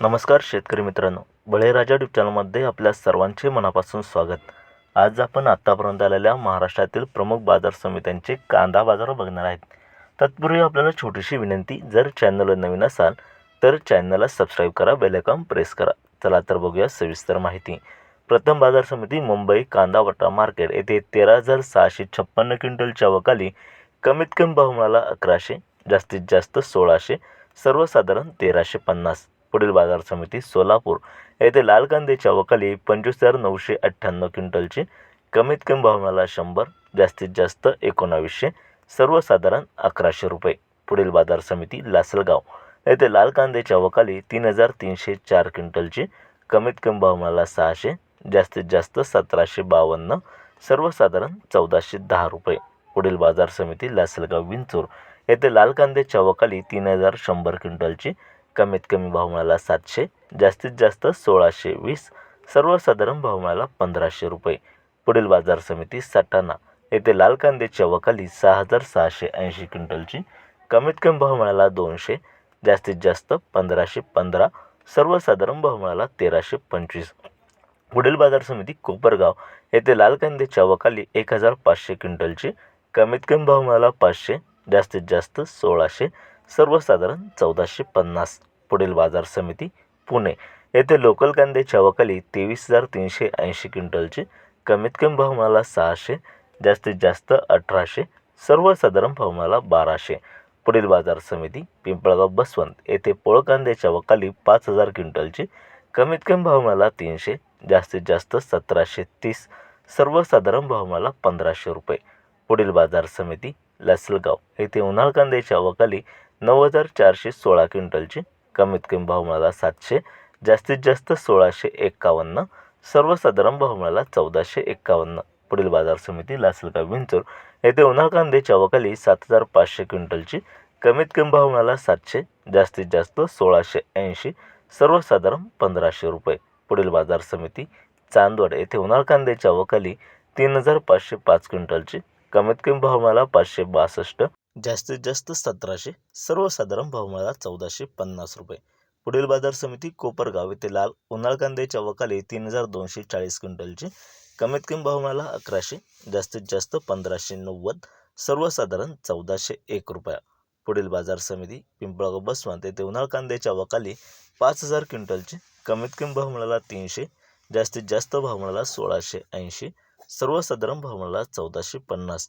नमस्कार शेतकरी मित्रांनो. बळीराजा ट्यूब चॅनलमध्ये आपल्या सर्वांचे मनापासून स्वागत. आज आपण आत्तापर्यंत आलेल्या महाराष्ट्रातील प्रमुख बाजार समित्यांचे कांदा बाजार बघणार आहेत. तत्पूर्वी आपल्याला छोटीशी विनंती जर चॅनलवर नवीन असाल तर चॅनलला सबस्क्राईब करा बेलकॉम प्रेस करा. चला तर बघूया सविस्तर माहिती. प्रथम बाजार समिती मुंबई कांदा वटा मार्केट येथे तेरा हजार सहाशे छप्पन्न क्विंटलच्या वकाली कमीत कमी भाव मिळाला अकराशे जास्तीत जास्त सोळाशे सर्वसाधारण तेराशे पन्नास. पुढील बाजार समिती सोलापूर येथे लाल कांद्याच्या वकाली पंचवीस हजार नऊशे अठ्ठ्याण्णव क्विंटलची कमीत कमी भाव मिळाला शंभर जास्तीत जास्त एकोणावीसशे सर्वसाधारण अकराशे रुपये. पुढील बाजार समिती लासलगाव येथे लाल कांद्याच्या वकाली तीन हजार तीनशे चार क्विंटलची कमीत कमी भाव मिळाला सहाशे जास्तीत जास्त सतराशे बावन्न सर्वसाधारण चौदाशे दहा रुपये. पुढील बाजार समिती लासलगाव विंचूर येथे लाल कांद्याच्या वकाली तीन हजार शंभर क्विंटलची कमीत कमी भाव मिळाला सातशे जास्तीत जास्त सोळाशे वीस सर्वसाधारण भाव मिळाला पंधराशे रुपये. पुढील बाजार समिती सटाणा. येथे लाल कांद्याच्या वकाली सहा हजार सहाशे ऐंशी क्विंटलची. कमीत कमी भाव मिळाला दोनशे जास्तीत जास्त पंधराशे पंधरा सर्वसाधारण भाव मिळाला तेराशे पंचवीस. पुढील बाजार समिती कोपरगाव. येथे लाल कांद्याच्या वकाली एक हजार पाचशे क्विंटलची. कमीत कमी भाव मिळाला पाचशे जास्तीत जास्त सोळाशे सर्वसाधारण चौदाशे पन्नास. पुढील बाजार समिती पुणे. येथे लोकल कांद्याच्या वकाली तेवीस हजार तीनशे ऐंशी क्विंटलची. कमीत कमी भाव मला सहाशे जास्तीत जास्त अठराशे. सर्वसाधारण भाव मला बाराशे. पुढील बाजार समिती पिंपळगाव बसवंत. येथे पोळ कांद्याच्या वकाली पाच हजार क्विंटलची. कमीत कमी भाव मला तीनशे जास्तीत जास्त सतराशे तीस. सर्वसाधारण भाव मला पंधराशे रुपये. पुढील बाजार समिती लसलगाव. येथे उन्हाळ कांद्याच्या वकाली नऊ हजार चारशे सोळा क्विंटलची कमीत कमी भाव मिळाला सातशे जास्तीत जास्त सोळाशे एक्कावन्न सर्वसाधारण भाव मिळाला चौदाशे एक्कावन्न. पुढील बाजार समिती लासलगाव विंचूर येथे उन्हाळ कांद्याच्या वकाली सात हजार पाचशे क्विंटलची कमीत कमी भाव मिळाला सातशे जास्तीत जास्त सोळाशे ऐंशी सर्वसाधारण पंधराशे रुपये. पुढील बाजार समिती चांदवड येथे उन्हाळ कांद्याच्या वकाली तीन हजार पाचशे पाच क्विंटलची कमीत कमी भाव मिळाला पाचशे बासष्ट जास्तीत जास्त सतराशे सर्वसाधारण भाव चौदाशे पन्नास रुपये. पुढील बाजार समिती कोपरगाव येथे लाल उन्हाळ कांद्याच्या वकाली तीन हजार दोनशे चाळीस क्विंटलची. कमीत कमी भाव अकराशे जास्तीत जास्त पंधराशे नव्वद सर्वसाधारण चौदाशे एक रुपया. पुढील बाजार समिती पिंपळगाव बसवंत येथे उन्हाळ कांद्याच्या वकाली पाच हजार क्विंटलची. कमीत कमी भाव मिळाला तीनशे जास्तीत जास्त भाव मिळाला सोळाशे ऐंशी सर्वसाधारण भाव मिळाला चौदाशे पन्नास.